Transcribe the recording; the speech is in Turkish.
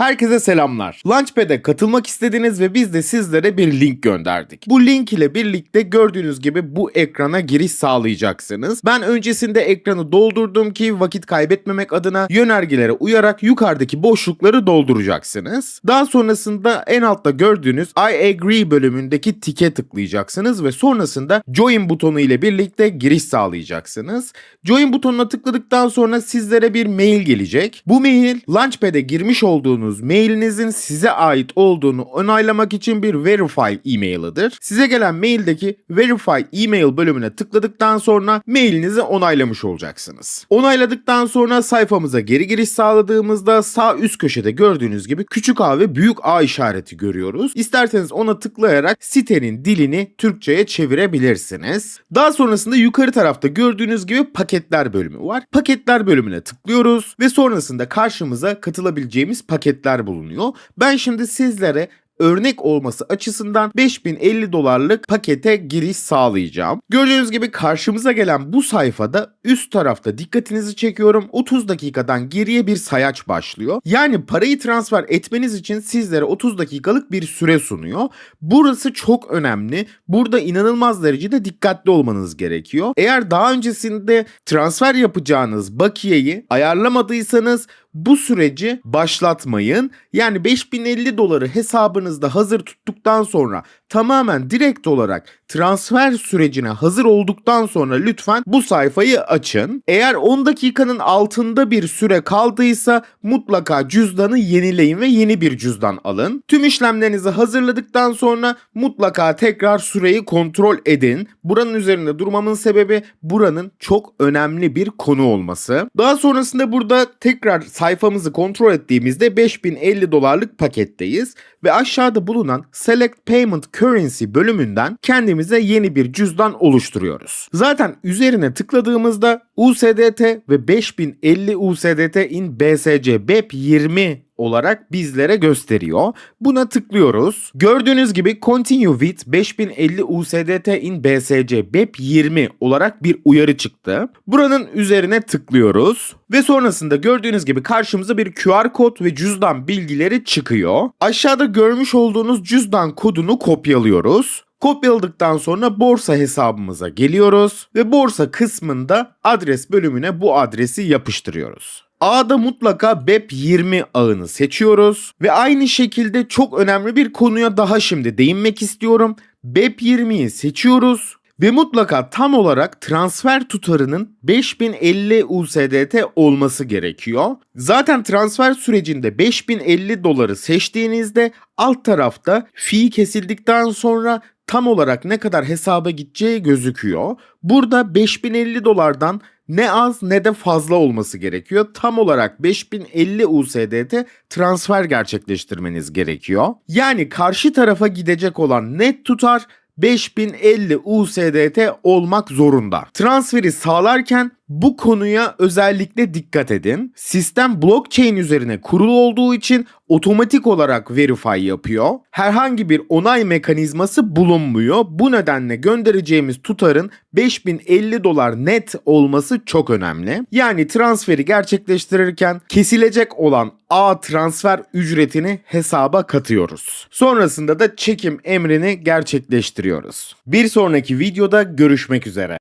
Herkese selamlar. Launchpad'e katılmak istediniz ve biz de sizlere bir link gönderdik. Bu link ile birlikte gördüğünüz gibi bu ekrana giriş sağlayacaksınız. Ben öncesinde ekranı doldurdum ki vakit kaybetmemek adına yönergelere uyarak yukarıdaki boşlukları dolduracaksınız. Daha sonrasında en altta gördüğünüz I agree bölümündeki tike tıklayacaksınız ve sonrasında join butonu ile birlikte giriş sağlayacaksınız. Join butonuna tıkladıktan sonra sizlere bir mail gelecek. Bu mail Launchpad'e girmiş olduğunuz mailinizin size ait olduğunu onaylamak için bir verify e-mailidir. Size gelen maildeki verify e-mail bölümüne tıkladıktan sonra mailinizi onaylamış olacaksınız. Onayladıktan sonra sayfamıza geri giriş sağladığımızda sağ üst köşede gördüğünüz gibi küçük A ve büyük A işareti görüyoruz. İsterseniz ona tıklayarak sitenin dilini Türkçe'ye çevirebilirsiniz. Daha sonrasında yukarı tarafta gördüğünüz gibi paketler bölümü var. Paketler bölümüne tıklıyoruz ve sonrasında karşımıza katılabileceğimiz paketler bulunuyor. Ben şimdi sizlere örnek olması açısından 5050 dolarlık pakete giriş sağlayacağım. Gördüğünüz gibi karşımıza gelen bu sayfada üst tarafta dikkatinizi çekiyorum 30 dakikadan geriye bir sayaç başlıyor. Yani parayı transfer etmeniz için sizlere 30 dakikalık bir süre sunuyor. Burası çok önemli. Burada inanılmaz derecede dikkatli olmanız gerekiyor. Eğer daha öncesinde transfer yapacağınız bakiyeyi ayarlamadıysanız bu süreci başlatmayın. Yani 5050 doları hesabınızda hazır tuttuktan sonra tamamen direkt olarak transfer sürecine hazır olduktan sonra lütfen bu sayfayı açın. Eğer 10 dakikanın altında bir süre kaldıysa mutlaka cüzdanı yenileyin ve yeni bir cüzdan alın. Tüm işlemlerinizi hazırladıktan sonra mutlaka tekrar süreyi kontrol edin. Buranın üzerinde durmamın sebebi buranın çok önemli bir konu olması. Daha sonrasında burada tekrar sayfamızı kontrol ettiğimizde 5050 dolarlık paketteyiz ve aşağıda bulunan Select Payment Currency bölümünden kendimize yeni bir cüzdan oluşturuyoruz. Zaten üzerine tıkladığımızda USDT ve 5050 USDT in BSC BEP 20 olarak bizlere gösteriyor. Buna tıklıyoruz. Gördüğünüz gibi Continue with 5050 USDT in BSC BEP 20 olarak bir uyarı çıktı. Buranın üzerine tıklıyoruz ve sonrasında gördüğünüz gibi karşımıza bir QR kod ve cüzdan bilgileri çıkıyor. Aşağıda görmüş olduğunuz cüzdan kodunu kopyalıyoruz. Kopyaladıktan sonra borsa hesabımıza geliyoruz ve borsa kısmında adres bölümüne bu adresi yapıştırıyoruz. A'da mutlaka BEP20 ağını seçiyoruz ve aynı şekilde çok önemli bir konuya daha şimdi değinmek istiyorum. BEP20'yi seçiyoruz ve mutlaka tam olarak transfer tutarının 5050 USDT olması gerekiyor. Zaten transfer sürecinde 5050 doları seçtiğinizde alt tarafta fee kesildikten sonra tam olarak ne kadar hesaba gideceği gözüküyor. Burada 5050 dolardan ne az ne de fazla olması gerekiyor. Tam olarak 5050 USDT transfer gerçekleştirmeniz gerekiyor. Yani karşı tarafa gidecek olan net tutar 5050 USDT olmak zorunda. Transferi sağlarken bu konuya özellikle dikkat edin. Sistem blockchain üzerine kurulu olduğu için otomatik olarak verify yapıyor. Herhangi bir onay mekanizması bulunmuyor. Bu nedenle göndereceğimiz tutarın 5050 dolar net olması çok önemli. Yani transferi gerçekleştirirken kesilecek olan A transfer ücretini hesaba katıyoruz. Sonrasında da çekim emrini gerçekleştiriyoruz. Bir sonraki videoda görüşmek üzere.